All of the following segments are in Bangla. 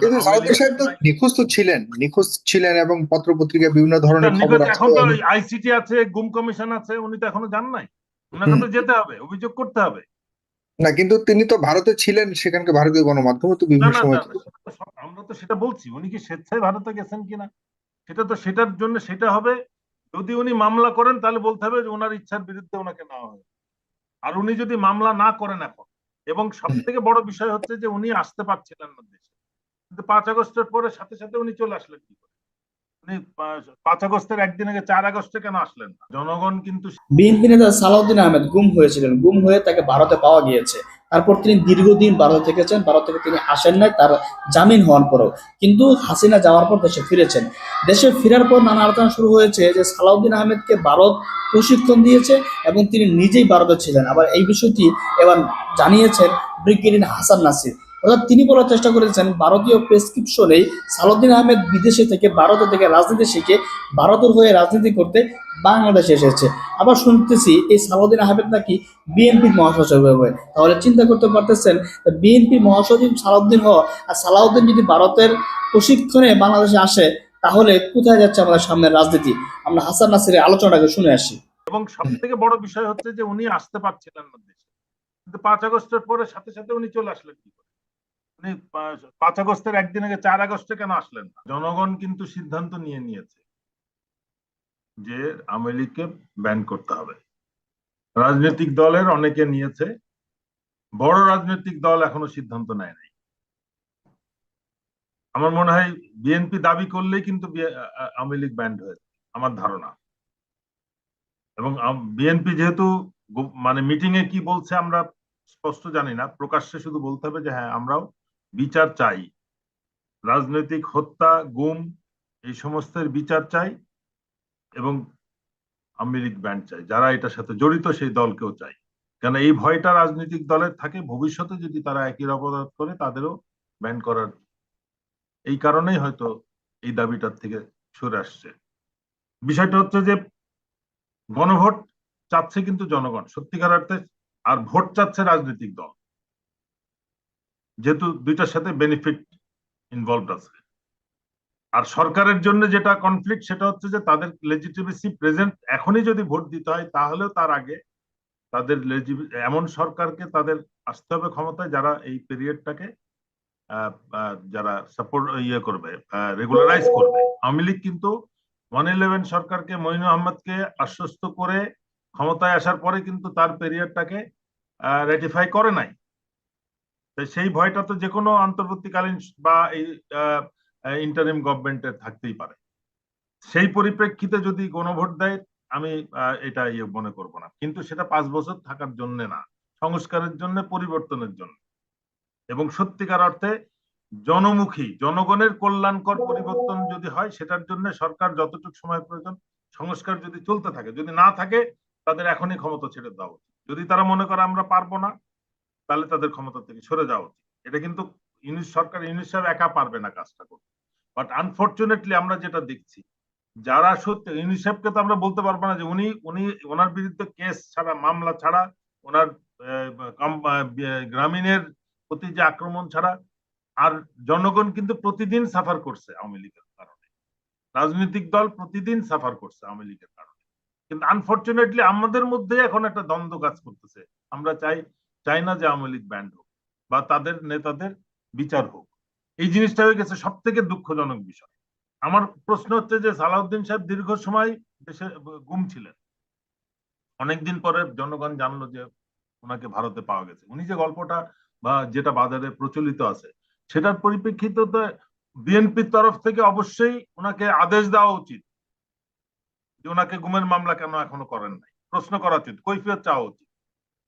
কিন্তু সাহেব তো নিখোঁজ তো ছিলেন নিখোঁজ ছিলেন এবং পত্র পত্রিকায় বিভিন্ন ধরনের খবর এখন তো আইসিটি আছে গুম কমিশন আছে উনি তো এখনও জান নাই। ওনাকে তো যেতে হবে অভিযোগ করতে হবে। না কিন্তু তিনি তো ভারতে ছিলেন সেখানকার ভারতীয় গণমাধ্যমে তো বিভিন্ন সময় সেটা তো আমরা তো সেটা বলছি উনি কি স্বেচ্ছায় ভারতে গেছেন কিনা? সেটা তো সেটার জন্য সেটা হবে। যদি উনি মামলা করেন তাহলে বলতে হবে যে ওনার ইচ্ছার বিরুদ্ধে ওনাকে নেওয়া হবে আর উনি যদি মামলা না করেন এখন এবং সব থেকে বড় বিষয় হচ্ছে যে উনি আসতে পারছিলেন না দেশে। কিন্তু পাঁচ আগস্টের পরে সাথে সাথে উনি চলে আসলেন কি করে? উনি পাঁচ আগস্টের একদিন আগে, চার আগস্টে কেন আসলেন না? জনগণ কিন্তু বিএনপি নেতা সালাউদ্দিন আহমেদ গুম হয়েছিলেন। গুম হয়ে তাকে ভারতে পাওয়া গিয়েছে। তারপর তিনি দীর্ঘদিন ভারতে থেকেছেন। ভারত থেকে তিনি আসেন নাই, তার জামিন হওয়ার পরও। কিন্তু হাসিনা যাওয়ার পর দেশে ফিরেছেন। দেশে ফেরার পর নানা আলোচনা শুরু হয়েছে যে সালাউদ্দিন আহমেদকে ভারত প্রশিক্ষণ দিয়েছে এবং তিনি নিজেই ভারতে ছিলেন। আবার এই বিষয়টি এবার জানিয়েছেন ব্রিগেডিয়ার হাসান নাসির। অর্থাৎ তিনি বলার চেষ্টা করেছেন, ভারতীয় প্রেসক্রিপশনেই সালাউদ্দিন আহমেদ বিদেশে থেকে, ভারতে থেকে রাজনীতি শিখে ভারতের হয়ে রাজনীতি করতে বাংলাদেশে এসেছে। আবার শুনতেছি এই সালাউদ্দিন আহমেদ নাকি বিএনপির মহাসচিব হবে তাহলে চিন্তা করতে পারতেছেন বিএনপি মহাসচিব সালাউদ্দিন হওয়া আর সালাউদ্দিন যদি ভারতের প্রশিক্ষণে বাংলাদেশে আসে, তাহলে কোথায় যাচ্ছে আমাদের সামনের রাজনীতি? আমরা হাসান নাসিরের আলোচনাটাকে শুনে আসি। এবং সব থেকে বড় বিষয় হচ্ছে যে উনি আসতে পারছিলেন না দেশে। কিন্তু পাঁচ আগস্টের পরে সাথে সাথে উনি চলে আসলেন কি করে? উনি পাঁচ আগস্টের একদিন আগে চার আগস্টে কেন আসলেন জনগণ কিন্তু সিদ্ধান্ত নিয়ে নিয়েছে যে আওয়ামী ব্যান করতে হবে। রাজনৈতিক দলের অনেকে নিয়েছে, বড় রাজনৈতিক দল এখনও সিদ্ধান্ত নেয় নাই। আমার মনে হয় বিএনপি দাবি করলেই কিন্তু আওয়ামী লীগ ব্যান্ড হয়েছে আমার ধারণা। এবং বিএনপি যেহেতু মানে মিটিং এ কি বলছে আমরা স্পষ্ট জানি না, প্রকাশ্যে শুধু বলতে হবে যে হ্যাঁ আমরাও বিচার চাই। রাজনৈতিক হত্যা, গুম, এই সমস্তের বিচার চাই এবং আওয়ামী লীগ ব্যান্ড চাই। যারা এটার সাথে জড়িত, সেই দলকেও চাই। কেন এই ভয়টা রাজনৈতিক দলের থাকে, ভবিষ্যতে যদি তারা একই অপরাধ করে, তাদেরও ব্যান করার এই কারণেই হয়তো এই দাবিটার থেকে সরে আসছে। বিষয়টা হচ্ছে যে, গণভোট চাচ্ছে কিন্তু জনগণ। সত্যিকার অর্থে আর ভোট চাচ্ছে রাজনৈতিক দল। যেহেতু দুইটার সাথে বেনিফিট ইনভলভ আছে। আর সরকারের জন্য যেটা কনফ্লিক্ট সেটা হচ্ছে যে তাদের লেজিটিমেসি প্রেজেন্ট এখনই যদি ভোট দিতে হয়, তাহলেও তার আগে তাদের এমন সরকারকে তাদের আসতে হবে ক্ষমতায় যারা এই পিরিয়ডটাকে যারা সাপোর্ট ইয়ে করবে রেগুলারাইজ করবে। আওয়ামী লীগ কিন্তু ওয়ান ইলেভেন সরকারকে মঈনু আহমদকে আশ্বস্ত করে ক্ষমতায় আসার পরে কিন্তু তার পেরিয়ডটাকে রেটিফাই করে নাই। সেই ভয়টা তো যে কোনো অন্তর্বর্তীকালীন বা এই ইন্টারিম গভর্নমেন্টের থাকতেই পারে। সেই পরিপ্রেক্ষিতে যদি গণভোট দেয়, আমি এটা ইয়ে মনে করব না। কিন্তু সেটা পাঁচ বছর থাকার জন্য না, সংস্কারের জন্য, পরিবর্তনের জন্য। এবং সত্যিকার অর্থে জনমুখী, জনগণের কল্যাণকর পরিবর্তন যদি হয়, সেটার জন্য সরকার যতটুকু সময় প্রয়োজন, সংস্কার যদি চলতে থাকে, যদি না থাকে, তাদের এখনই ক্ষমতা ছেড়ে দেওয়া উচিত। যদি তারা মনে করে আমরা পারব না তাহলে তাদের ক্ষমতা থেকে সরে যাওয়া উচিত। এটা কিন্তু ইউনিট সরকার ইউনিট সাহেব একা পারবে না কাজটা করতে। বাট আনফর্চুনেটলি আমরা যেটা দেখছি, যারা সত্যি ইউনিসেফকে তো আমরা বলতে পারব না যে উনি উনি ওনার বিরুদ্ধে কেস ছাড়া, মামলা ছাড়া, ওনার গ্রামীণের প্রতি যে আক্রমণ ছাড়া, আর জনগণ কিন্তু প্রতিদিন সাফার করছে আওয়ামী লীগের কারণে। রাজনৈতিক দল প্রতিদিন সাফার করছে আওয়ামী লীগের কারণে। কিন্তু আনফর্চুনেটলি আমাদের মধ্যে এখন একটা দ্বন্দ্ব কাজ করতেছে। আমরা চাই চাই না যে আওয়ামী লীগ ব্যান্ড হোক বা তাদের নেতাদের বিচার হোক, এই জিনিসটা হয়ে গেছে সব থেকে দুঃখজনক বিষয়। আমার প্রশ্ন হচ্ছে যে সালাউদ্দিন সাহেব দীর্ঘ সময় দেশে গুম ছিলেন। অনেকদিন পরে জনগণ জানলো যে ওনাকে ভারতে পাওয়া গেছে। উনি যে গল্পটা বা যেটা বাজারে প্রচলিত আছে, সেটার পরিপ্রেক্ষিতে বিএনপির তরফ থেকে অবশ্যই ওনাকে আদেশ দেওয়া উচিত যে ওনাকে গুমের মামলা কেন এখনও করেন নাই। প্রশ্ন করা উচিত, কৈফিয়ত চাওয়া উচিত।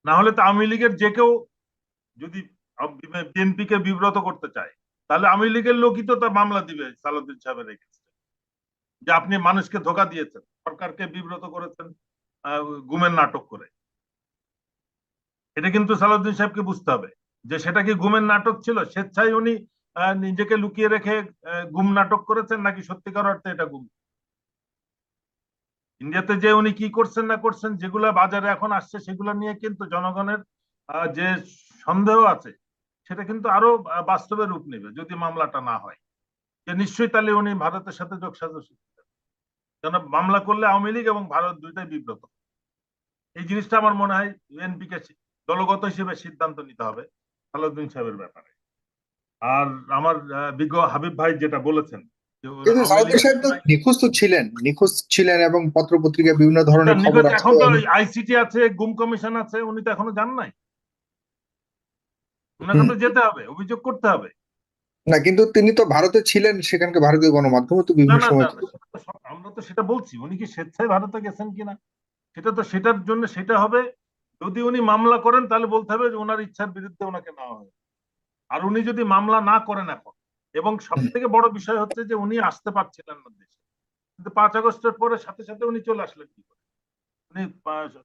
না হলে তো আওয়ামী লীগের যে কেউ যদি বিএনপি কে বিব্রত করতে চায়, তাহলে আওয়ামী লীগের লোকই তো তার মামলা দিবে, সালাউদ্দিন সাহেবের রেখেছে যে আপনি মানুষকে ধোকা দিয়েছেন, সরকারকে বিব্রত করেছেন গুমের নাটক করে। এটা কিন্তু সালাউদ্দিন সাহেবকে বুঝতে হবে, যে সেটা কি গুমের নাটক ছিল? স্বেচ্ছায় উনি নিজেকে লুকিয়ে রেখে গুম নাটক করেছেন নাকি সত্যিকার অর্থে এটা গুম? ইন্ডিয়াতে যে উনি কি করছেন না করছেন, যেগুলা বাজারে এখন আসছে সেগুলো নিয়ে কিন্তু জনগণের যে সন্দেহ আছে, সেটা কিন্তু আরও বাস্তবে রূপ নেবে যদি মামলাটা না হয়। যে নিশ্চয়ই তাহলে উনি ভারতের সাথে যোগসাজশ কেন মামলা করলে আওয়ামী লীগ এবং ভারত দুইটাই বিব্রত। এই জিনিসটা আমার মনে হয় বিএনপি কে দলগত হিসেবে সিদ্ধান্ত নিতে হবে সালাউদ্দিন সাহেবের ব্যাপারে। আর আমার বিজ্ঞ হাবিব ভাই যেটা বলেছেন কিন্তু সাহেব তো নিখোঁজ তো ছিলেন নিখোঁজ ছিলেন এবং পত্র পত্রিকায় বিভিন্ন ধরনের খবর নিখোঁজ এখন তো আইসিটি আছে গুম কমিশন আছে উনি তো এখনও যান নাই। ওনাকে তো যেতে হবে অভিযোগ করতে হবে। না কিন্তু তিনি তো ভারতে ছিলেন সেখানকার ভারতীয় গণমাধ্যমে তো বিভিন্ন সময় আমরা তো সেটা বলছি উনি কি স্বেচ্ছায় ভারতে গেছেন কিনা? সেটা তো সেটার জন্য সেটা হবে। যদি উনি মামলা করেন তাহলে বলতে হবে যে ওনার ইচ্ছার বিরুদ্ধে ওনাকে নেওয়া হয় আর উনি যদি মামলা না করেন এখন এবং সব থেকে বড় বিষয় হচ্ছে যে উনি আসতে পারছিলেন না দেশে। কিন্তু পাঁচ আগস্টের পরে সাথে সাথে উনি চলে আসলেন কি করে? উনি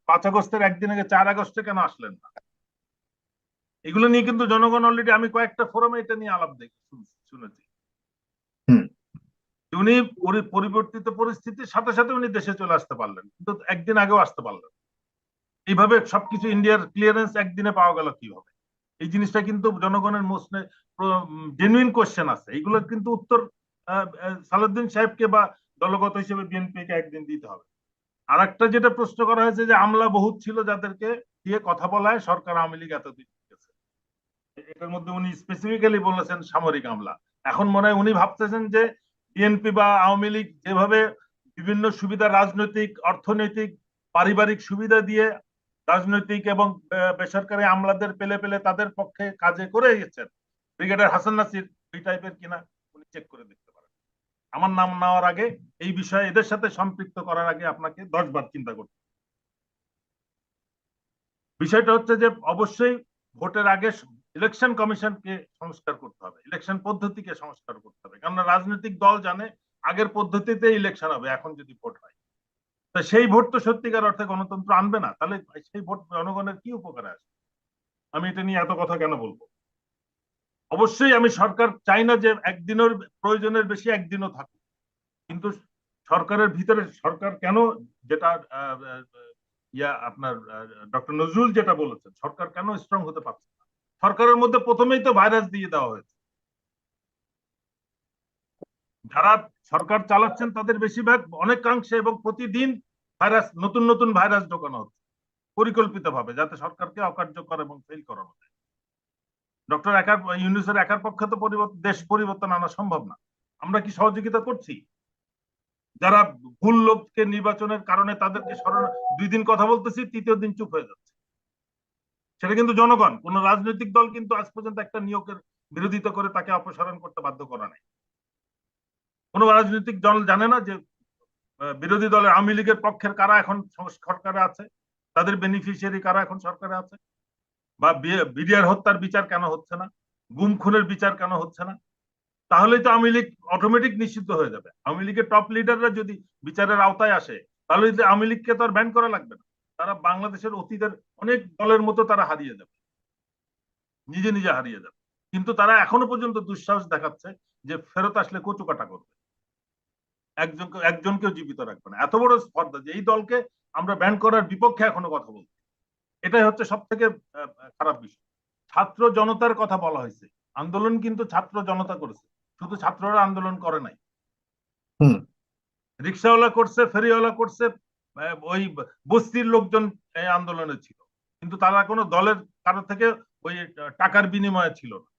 পাঁচ আগস্টের একদিন আগে চার আগস্টে কেন আসলেন না? এগুলো নিয়ে কিন্তু জনগণ অলরেডি আমি কয়েকটা ফোরামে এটা নিয়ে আলাপ দেখি শুন- শুনেছি। হুম। উনি পরি- পরিবর্তিত পরিস্থিতির সাথে সাথে উনি দেশে চলে আসতে পারলেন কিন্তু একদিন আগেও আসতে পারলেন এইভাবে সবকিছু ইন্ডিয়ার ক্লিয়ারেন্স একদিনে পাওয়া গেল কীভাবে? এই জিনিসটা কিন্তু জনগণের মোস্ট জেনুইন কোশ্চেন আছে। এগুলোর কিন্তু উত্তর সালাউদ্দিন সাহেবকে বা দলগত হিসেবে বিএনপি কে একদিন দিতে হবে। আর একটা যেটা প্রশ্ন করা হয়েছে যে, আমলা বহুত ছিল যাদেরকে দিয়ে কথা বলায় সরকার আওয়ামী লীগ এতদিন এটার মধ্যে উনি স্পেসিফিক্যালি বলেছেন সামরিক আমলা। এখন মনে হয় উনি ভাবতেছেন যে, বিএনপি বা আওয়ামী লীগ যেভাবে বিভিন্ন সুবিধা, রাজনৈতিক, অর্থনৈতিক, পারিবারিক সুবিধা দিয়ে রাজনৈতিক এবং বেসরকারি আমলাদের পেলে পেলে তাদের পক্ষে কাজে করে গেছেন। ব্রিগেডার হাসান নাসির, এই টাইপের কিনা উনি চেক করে দেখতে পারেন। আমার নাম নেওয়ার আগে এই বিষয়ে এদের সাথে সম্পৃক্ত করার আগে আপনাকে দশ বার চিন্তা করতে বিষয়টা হচ্ছে যে অবশ্যই ভোটের আগে ইলেকশন কমিশনকে সংস্কার করতে হবে। ইলেকশন পদ্ধতিকে সংস্কার করতে হবে। কেননা রাজনৈতিক দল জানে আগের পদ্ধতিতে ইলেকশন হবে, এখন যদি ভোট হয়। তা সেই ভোট তো সত্যিকার অর্থে গণতন্ত্র আনবে না। তাহলে সেই ভোট জনগণের কি উপকারে আসবে? আমি এটা নিয়ে এত কথা কেন বলব? অবশ্যই আমি সরকার চাই না যে একদিনের প্রয়োজনের বেশি একদিনও থাকুক। কিন্তু সরকারের ভিতরে সরকার কেন যেটা ইয়া আপনার ডক্টর নজরুল যেটা বলেছেন, সরকার কেন স্ট্রং হতে পারছে না? সরকারের মধ্যে প্রথমেই তো ভাইরাস দিয়ে দেওয়া হয়েছে। যারা সরকার চালাচ্ছেন তাদের বেশিরভাগ অনেকাংশে এবং প্রতিদিন ভাইরাস, নতুন নতুন ভাইরাস ঢোকানো হচ্ছে, পরিকল্পিতভাবে, যাতে সরকারকে অকার্যকর এবং ফেল করানো যায়। ডক্টর একার, ইউনুসের একার পক্ষে তো দেশ পরিবর্তন আনা সম্ভব না। আমরা কি সহযোগিতা করছি? যারা ভুল লোককে নির্বাচনের কারণে তাদেরকে স্মরণ, দুই দিন কথা বলতেছি, তৃতীয় দিন চুপ হয়ে যাচ্ছে। সেটা কিন্তু জনগণ, কোন রাজনৈতিক দল কিন্তু আজ পর্যন্ত একটা নিয়োগের বিরোধিতা করে তাকে অপসারণ করতে বাধ্য করা নাই। কোন রাজনৈতিক দল জানে না যে বিরোধী দলের আওয়ামী লীগের পক্ষের কারা এখন সরকারে আছে? তাদের বেনিফিশিয়ারি কারা এখন সরকারে আছে? বা বিডিআর হত্যার বিচার কেন হচ্ছে না? গুম খুনের বিচার কেন হচ্ছে না? তাহলেই তো আওয়ামী লীগ অটোমেটিক নিষিদ্ধ হয়ে যাবে। আওয়ামী লীগের টপ লিডাররা যদি বিচারের আওতায় আসে, তাহলে আওয়ামী লীগকে তো আর ব্যান করা লাগবে না। তারা বাংলাদেশের অতীতের অনেক দলের মতো তারা হারিয়ে যাবে। নিজে নিজে হারিয়ে যাবে। কিন্তু তারা এখনও পর্যন্ত দুঃসাহস দেখাচ্ছে যে ফেরত আসলে কচু কাটা করবে। একজনকে একজনকেও জীবিত রাখবে না। এত বড় স্পর্ধা যে এই দলকে আমরা ব্যান করার বিপক্ষে এখনও কথা বলছি। এটাই হচ্ছে সব থেকে খারাপ বিষয়। ছাত্র জনতার কথা বলা হয়েছে। আন্দোলন কিন্তু ছাত্র জনতা করেছে। শুধু ছাত্ররা আন্দোলন করে নাই। রিক্সাওয়ালা করছে ফেরিওয়ালা করছে ওই বস্তির লোকজন এই আন্দোলনে ছিল। কিন্তু তারা কোনো দলের কারও থেকে ওই টাকার বিনিময়ে ছিল না।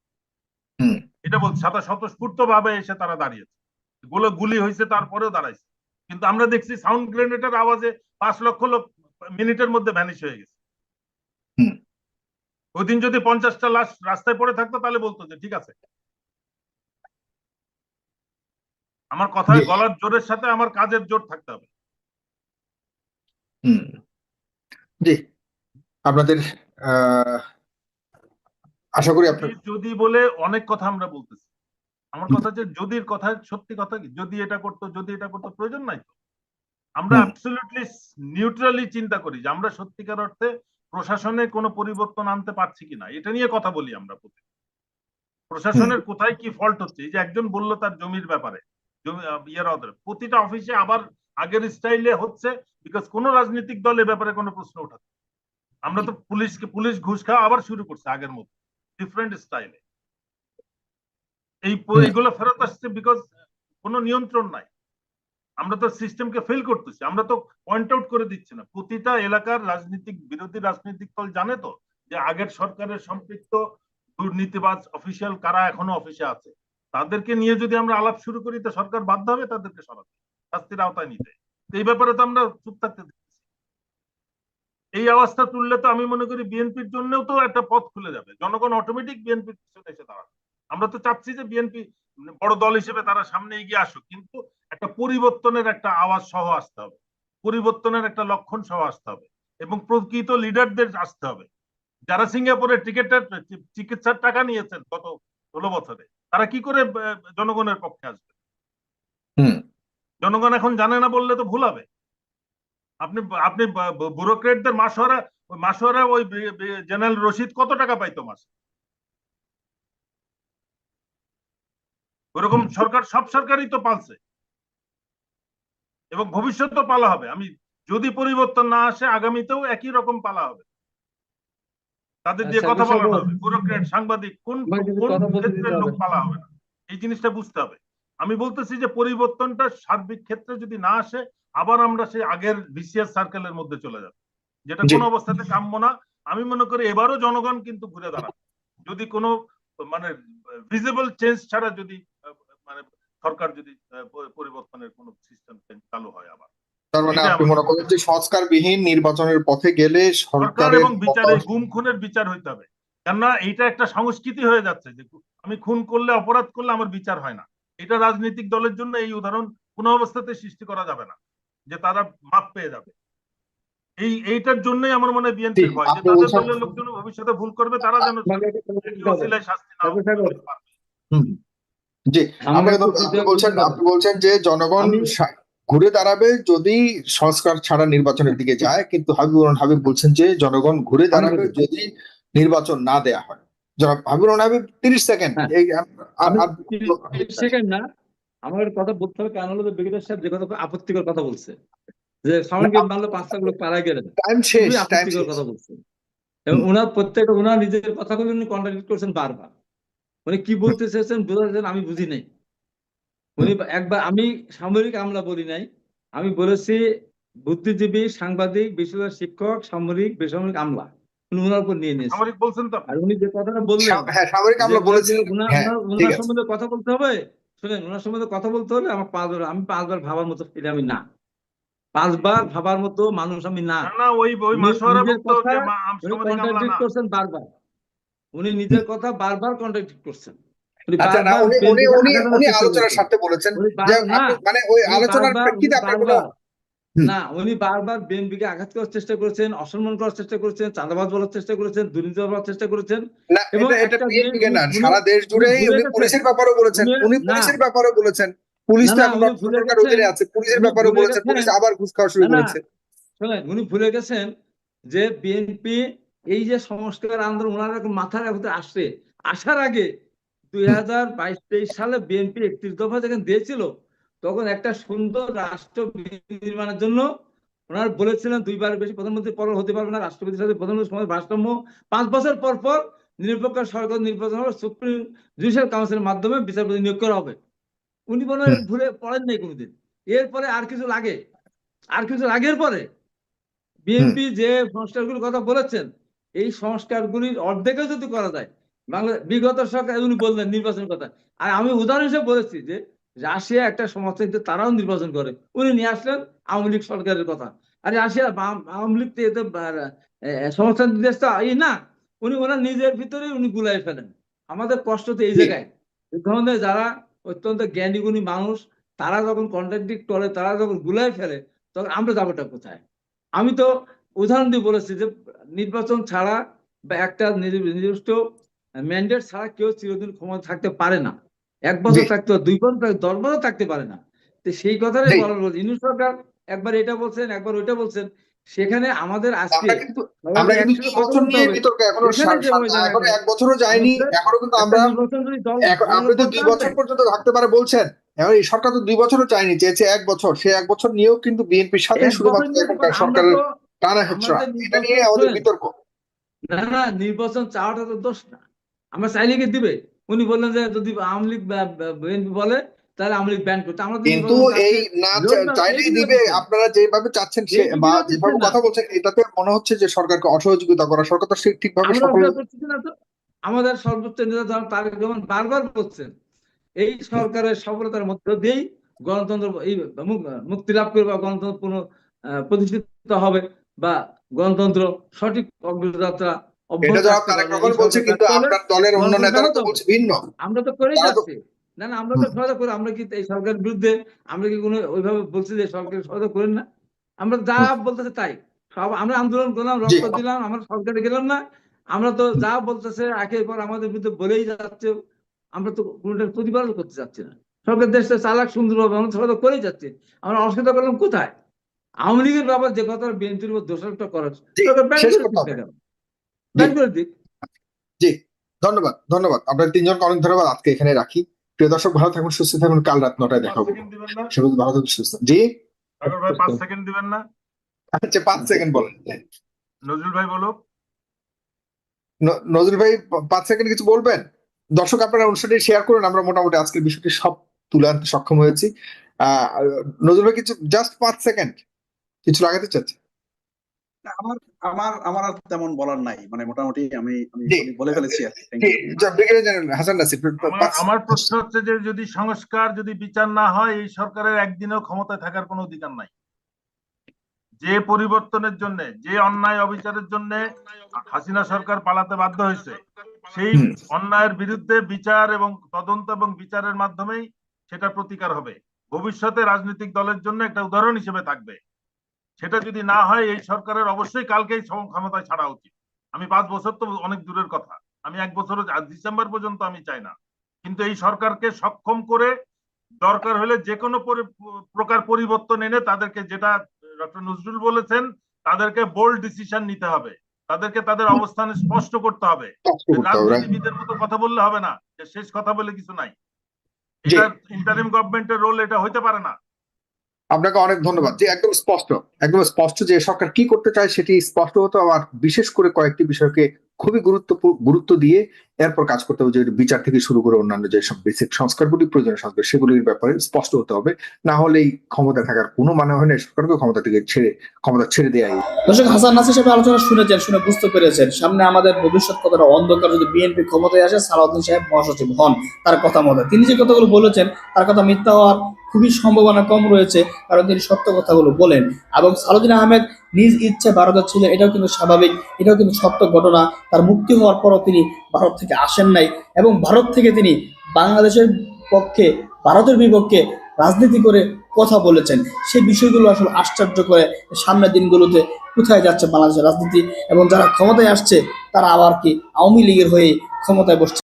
এটা বলছে সাদা স্বতঃস্ফূর্ত ভাবে এসে তারা দাঁড়িয়েছে। গুলো গুলি হয়েছে তারপরেও দাঁড়াইছে। কিন্তু আমরা দেখছি সাউন্ড গ্রেনেডের আওয়াজে পাঁচ লক্ষ লোক মিনিটের মধ্যে ভ্যানিশ হয়ে গেছে। ওই দিন যদি পঞ্চাশটা লাশ রাস্তায় পড়ে থাকতো তাহলে বলতো যে ঠিক আছে। আমার কথায় জি। গলার জোরের সাথে আমার কাজের জোর থাকতে হবে। হুম। জি আপনাদের আশা করি যদি বলে অনেক কথা আমরা বলতেছি। আমার কথা হচ্ছে যদির কথা সত্যি কথা যদি এটা করতো যদি এটা করতো প্রয়োজন নাই তো। আমরা অ্যাবসলিউটলি নিউট্রালি চিন্তা করি যে আমরা সত্যিকার অর্থে প্রশাসনে কোনো পরিবর্তন আনতে পারছি কিনা। এটা নিয়ে কথা বলি আমরা প্রতি। প্রশাসনের কোথায় কি ফল্ট হচ্ছে? এই যে একজন বলল তার জমির ব্যাপারে প্রতিটা অফিসে আবার আগের স্টাইলে হচ্ছে বিকজ কোন রাজনৈতিক দল এ ব্যাপারে কোনো প্রশ্ন ওঠাচ্ছে আমরা তো পুলিশকে পুলিশ ঘুষ খাওয়া আবার শুরু করছে আগের মতো। ডিফারেন্ট স্টাইলে এই হুম। এইগুলো ফেরত আসছে বিকজ কোনো নিয়ন্ত্রণ নাই। আমরা তো সিস্টেমকে ফেল করতেছি। আমরা তো পয়েন্ট আউট করে দিচ্ছি না। প্রতিটা এলাকার রাজনীতিক বিরোধী রাজনৈতিক দল জানে তো যে আগের সরকারের সম্পৃক্ত দুর্নীতিবাজ অফিসিয়াল কারা এখনও অফিসে আছে। তাদেরকে নিয়ে যদি আমরা আলাপ শুরু করি তো সরকার বাধ্য হবে তাদেরকে সরাতে। শাস্তির আওতায় নিতে। এই ব্যাপারে তো আমরা চুপ থাকতে দিচ্ছি। এই আওয়াজটা তুললে তো আমি মনে করি বিএনপির জন্যও তো একটা পথ খুলে যাবে। জনগণ অটোমেটিক বিএনপির পিছনে এসে দাঁড়াবে। আমরা তো চাচ্ছি যে বিএনপি বড় দল হিসেবে তারা সামনে এগিয়ে আসুক কিন্তু একটা পরিবর্তনের একটা আওয়াজ সহ আসতে হবে। পরিবর্তনের একটা লক্ষণ সহ আসতে হবে এবং প্রকৃত লিডারদের আসতে হবে। যারা সিঙ্গাপুরের টিকেটের চিকিৎসার টাকা নিয়েছেন গত ষোলো বছরে তারা কি করে জনগণের পক্ষে আসবে? হুম। জনগণ এখন জানে না বললে তো ভুল হবে। আপনি আপনি ব্যুরোক্রেটদের মাসোয়ারা মাসোয়ারা ওই জেনারেল রশিদ কত টাকা পাইতো মাসে? ওরকম সরকার সব সরকারই তো পালছে। এবং ভবিষ্যতেও পালা হবে। আমি যদি পরিবর্তন না আসে আগামীতেও একই রকম পালা হবে। তাদের দিয়ে আচ্ছা, কথা বল। হবে। ব্যুরোক্রেট সাংবাদিক কোন কোন ক্ষেত্রের লোক পালা হবে না। এই জিনিসটা বুঝতে হবে। আমি বলতেছি যে পরিবর্তনটা সার্বিক ক্ষেত্রে যদি না আসে আবার আমরা সেই আগের ভিসিএস সার্কেলের মধ্যে চলে যাব। যেটা। কোনো অবস্থাতে কাম্য না। আমি মনে করি এবারও জনগণ কিন্তু ঘুরে দাঁড়াবে। যদি কোনো মানে ভিজিবল চেঞ্জ ছাড়া যদি মানে সরকার যদি পরিবর্তনের কোনো সিস্টেম চালু হয় আবার। তার মানে আপনি মনে করেন যে সংস্কারবিহীন নির্বাচনের পথে গেলে সরকার এবং বিচারে গুম খুনের বিচার হইতে হবে। কেননা এইটা একটা সংস্কৃতি হয়ে যাচ্ছে যে আমি খুন করলে অপরাধ করলে আমার বিচার হয় না। এটা রাজনৈতিক দলের জন্য এই উদাহরণ কোনো অবস্থাতে সৃষ্টি করা যাবে না যে তারা মাপ পেয়ে যাবে। এই এইটার জন্যই আমার মনে হয় বিএনপির জি, ভয় যে তাদের দলের লোকজন ভবিষ্যতে ভুল করবে তারা যেন শাস্তি না জি আপনি বলছেন আপনি বলছেন যে জনগণ ঘুরে দাঁড়াবে যদি সংস্কার ছাড়া নির্বাচনের দিকে যায় কিন্তু হাবিবুর রহমান হাবিব বলছেন যে জনগণ ঘুরে দাঁড়াবে যদি নির্বাচন না দেয়া হয়। জনাব হাবিবুর রহমান হাবিব তিরিশ সেকেন্ড। হ্যাঁ। সেকেন্ড না আমার কথা বলতে হবে কারণ হলো ব্রিগেডিয়ার সাহেব যে কথা আপত্তিকর কথা বলছে। যে সাউন্ড গেম মারলো পাঁচটা লোক পাড়ায় গেলেন। টাইম শেষ টাইম আপত্তিকর কথা বলছেন এবং ওনার প্রত্যেকটা ওনার নিজের কথাগুলো উনি কন্ট্রাডিক্ট করছেন বারবার। উনি কি বলতে চেয়েছেন বোঝাচ্ছেন আমি বুঝি নাই। উনি একবার আমি সামরিক আমলা বলি নাই আমি বলেছি বুদ্ধিজীবী সাংবাদিক বিশ্ববিদ্যালয়ের শিক্ষক সামরিক বেসামরিক আমলা। উনি ওনার উপর নিয়ে নিয়েছেন সামরিক বলছেন তো আর উনি যে কথাটা বললেন হ্যাঁ সামরিক আমরা যে ওনার ওনার- ঠিক ওনার আছে। সম্বন্ধে কথা বলতে হবে। শুনেন ওনার সম্বন্ধে কথা বলতে হলে আমার পাঁচবার আমি পাঁচবার ভাবার মতো ফিরে আমি না। পাঁচবার ভাবার মতো মানুষ আমি ওই ওই বক্তব্য না। করছেন বারবার। উনি নিজের কথা বারবার কন্ট্রাডিক্ট করছেন। আচ্ছা না উনি উনি উনি উনি আলোচনার করেছেন। বলেছেন উনি বার- যে না, আপনি- মানে ওই আলোচনার বারবার- প্রেক্ষিতে আপনার কোনো না উনি বারবার বিএনপিকে আঘাত করার চেষ্টা করেছেন অসম্মান করার চেষ্টা করেছেন চাঁদাবাজ বলার চেষ্টা করেছেন দুর্নীতি বলার চেষ্টা করেছেন। না এটা এটা না সারা দেশ জুড়ে উনি। পুলিশের ব্যাপারেও বলেছেন উনি- পুলিশের ব্যাপারেও বলেছেন। পুলিশ তো এখন উনি বর্তমান ভুলে সরকার অধীনে আছে পুলিশের ব্যাপারেও বলেছেন পুলিশ আবার ঘুষ খাওয়া শুরু না, না। করেছে। শোনেন উনি ভুলে গেছেন যে বিএনপি এই যে সংস্কার আন্দোলন ওনার মাথার মধ্যে আসছে আসার আগে দুই হাজার বাইশ তেইশ সালে বিএনপি একত্রিশ দফা যখন দিয়েছিল তখন একটা সুন্দর রাষ্ট্র নির্মাণের জন্য ওনারা বলেছিলেন দুইবার বেশি প্রধানমন্ত্রী পর হতে পারবে না রাষ্ট্রপতির সাথে প্রধানমন্ত্রী সময় ভারসাম্য। পাঁচ বছর পর পর নিরপেক্ষ সরকার নির্বাচন হবে সুপ্রিম জুডিশিয়াল কাউন্সিলের মাধ্যমে বিচারপতি নিয়োগ করা হবে। উনি মনে হয়। ভুলে পড়েন নাই কোনোদিন। এরপরে আর কিছু লাগে আর কিছু লাগের পরে বিএনপি যে সংস্কারগুলির কথা বলেছেন এই সংস্কারগুলির অর্ধেকও যদি করা যায় বাংলা বিগত সরকার উনি বললেন নির্বাচনের কথা। আর আমি উদাহরণ হিসেবে বলেছি যে রাশিয়া একটা সমর্থন তারাও নির্বাচন করে। উনি নিয়ে আসলেন আওয়ামী লীগ সরকারের কথা। আর রাশিয়া আওয়ামী লীগ তো এতে সমর্থন দেশ তো এই না। উনি ওনার নিজের ভিতরে উনি গুলাই ফেলেন। আমাদের কষ্ট তো এই জায়গায়। এই ধরনের যারা অত্যন্ত জ্ঞানী গুণী মানুষ তারা যখন কন্ট্রাডিক্ট করে তারা যখন গুলাই ফেলে তখন আমরা যাবোটা কোথায়? আমি তো উদাহরণ দিয়ে বলেছি যে নির্বাচন ছাড়া বা একটা নির্দিষ্ট ম্যান্ডেট ছাড়া কেউ চিরদিন ক্ষমতা থাকতে পারে না। এক বছর থাকতে দুই বছর দশ বছর থাকতে পারে না। তো সেই কথাটাই বলার বলছি ইউনুস সরকার একবার এটা বলছেন একবার ওইটা বলছেন। সেখানে আমাদের আজকে আমরা কিন্তু সবাইকে আমরা কিন্তু একসাথে কথা নির্বাচন নিয়ে বিতর্ক এখনও এখানে সা- যে সা- ওই জায়গায় এখনও এক বছরও যায়নি এখনও কিন্তু একটা আমরা নির্বাচন যদি দল এখন দল আপনি তো দুই বছর পর্যন্ত থাকতে পারে বলছেন। এখন এই সরকার তো দুই বছরও চায়নি চেয়েছে এক বছর। সে এক বছর নিয়েও কিন্তু বিএনপির সাথে শুধুমাত্র সরকারের হেচড়া আমাদের এটা নিয়ে আমাদের বিতর্ক। না না নির্বাচন চাওয়াটা তো দোষ না। আমরা চাইলে কি দিবে। উনি বললেন যে যদি আওয়ামী লীগ বিএনপি বলে তাহলে আওয়ামী লীগ ব্যান করতে। আমরা কিন্তু এই না চাইলেই দিবে। আপনারা যেভাবে চাচ্ছেন সে বা যেভাবে কথা বলছেন এটাতে মনে হচ্ছে যে সরকারকে অসহযোগিতা করা। সরকার তো ঠিকভাবে আমাদের সর্বোচ্চ নেতা ধরেন তারেক রহমান বারবার বলছেন এই সরকারের সফলতার মধ্য দিয়েই গণতন্ত্র এই মুক- মুক্তি লাভ করবে বা গণতন্ত্র পুনঃ আহ, প্রতিষ্ঠিত হবে। বা গণতন্ত্র সঠিক অগ্রযাত্রা এটা অব্যাহত যারা রাখতে তারেক পারবে। রহমান এই বলছে কিন্তু আপনার দলের অন্য নেতারা তো বলছে ভিন্ন। আমরা তো তো- যাচ্ছি। না না আমরা তো সহায়তা করি আমরা কি এই সরকারের বিরুদ্ধে আমরা কি কোনো ওইভাবে বলছি যে সরকার সহায়তা করেন না? আমরা যা বলতেছে তাই। সব আমরা আন্দোলন করলাম রক্ত দিলাম আমরা সরকারে গেলাম না। আমরা তো যা বলতেছে একের পর আমাদের বিরুদ্ধে বলেই যাচ্ছে। আমরা তো কোনোটার প্রতিবাদও করতে চাচ্ছি না। সরকার দেশটা চালাক সুন্দর হবে আমরা সহায়তা করেই যাচ্ছি। আমরা অসুবিধা করলাম কোথায়? আওয়ামী লীগের ব্যাপার যে কথা বিএনপির উপর দোষারোপটা করা জি, ধন্যবাদ ধন্যবাদ। আপনার তিনজনকে অনেক ধন্যবাদ আজকে এখানে রাখি। প্রিয় দর্শক ভালো থাকুন সুস্থ থাকুন। কাল রাত নটায় দেখা হবে। ভালো থাকুন সুস্থ। জি? পাঁচ সেকেন্ড দিবেন না? আচ্ছা পাঁচ সেকেন্ড বলেন। নজরুল ভাই বলুক। ন- নজরুল ভাই পাঁচ সেকেন্ড কিছু বলবেন? দর্শক আপনারা অনুষ্ঠানটি শেয়ার করুন। আমরা মোটামুটি আজকের বিষয়টি সব তুলে আনতে সক্ষম হয়েছি। আহ নজরুল ভাই কিছু জাস্ট পাঁচ সেকেন্ড। কিছু লাগাতে চাচ্ছে আমার আমার আমার আর তেমন বলার নাই। মানে মোটামুটি আমি আমি বলে ফেলেছি আর হাসান নাসির আমার প্রশ্ন হচ্ছে যে যদি সংস্কার যদি বিচার না হয় এই সরকারের একদিনও ক্ষমতায় থাকার কোনো অধিকার নাই। যে পরিবর্তনের জন্য যে অন্যায় অবিচারের জন্য হাসিনা সরকার পালাতে বাধ্য হয়েছে সেই অন্যায়ের বিরুদ্ধে বিচার এবং তদন্ত এবং বিচারের মাধ্যমেই সেটা প্রতিকার হবে। ভবিষ্যতে রাজনৈতিক দলের জন্য একটা উদাহরণ হিসেবে থাকবে। সেটা যদি না হয় এই সরকারের অবশ্যই কালকেই ক্ষমতায় ছাড়া উচিত। আমি পাঁচ বছর তো অনেক দূরের কথা। আমি এক বছর ডিসেম্বর পর্যন্ত আমি চাই না। কিন্তু এই সরকারকে সক্ষম করে দরকার হলে যে কোনো প্রকার পরিবর্তন এনে তাদেরকে যেটা ডক্টর নজরুল বলেছেন তাদেরকে বোল্ড ডিসিশন নিতে হবে। তাদেরকে তাদের অবস্থান স্পষ্ট করতে হবে? রাজনীতিবিদের মতো কথা বললে হবে না। যে শেষ কথা বলে কিছু নাই। এটা ইন্টারিম গভর্নমেন্টের রোল এটা হইতে পারে না। আপনাকে অনেক ধন্যবাদ। যে একদম স্পষ্ট একদম স্পষ্ট যে সরকার কি করতে চায় সেটি স্পষ্ট হতো। আবার বিশেষ করে কয়েকটি বিষয়কে খুবই গুরুত্ব গুরুত্ব দিয়ে এরপর কাজ করতে হবে যে বিচার থেকে শুরু করে অন্যান্য যে সব বেসিক সংস্কারগুলি, প্রয়োজনীয় সংস্কার, সেগুলির ব্যাপারে স্পষ্ট হতে হবে। না হলে এই ক্ষমতা থাকার কোনো মানে হয় না সরকারকে ক্ষমতা থেকে ছেড়ে, ক্ষমতা ছেড়ে দেওয়াই দর্শক, হাসান নাসির সাহেব আলোচনা শুনেছেন, শুনে বুঝতে পেরেছেন। সামনে আমাদের ভবিষ্যৎ কতটা অন্ধকার যদি বিএনপি ক্ষমতায় আসে, সালাউদ্দিন সাহেব মহাসচিব হন তার কথা মতে। তিনি যে কথাগুলো বলেছেন, তার কথা মিথ্যা হওয়ার খুবই সম্ভাবনা কম রয়েছে, কারণ তিনি সত্য কথাগুলো বলেন। এবং সালাউদ্দিন আহমেদ নিজ ইচ্ছে ভারতে ছিলেন এটাও কিন্তু স্বাভাবিক, এটাও কিন্তু সত্য ঘটনা। তার মুক্তি হওয়ার পরও তিনি ভারত থেকে আসেন নাই এবং ভারত থেকে তিনি বাংলাদেশের পক্ষে, ভারতের বিপক্ষে রাজনীতি করে কথা বলেছেন। সেই বিষয়গুলো আসলে আশ্চর্য করে সামনের দিনগুলোতে কোথায় যাচ্ছে বাংলাদেশের রাজনীতি এবং যারা ক্ষমতায় আসছে, তারা আবার কি আওয়ামী লীগের হয়ে ক্ষমতায় বসছে?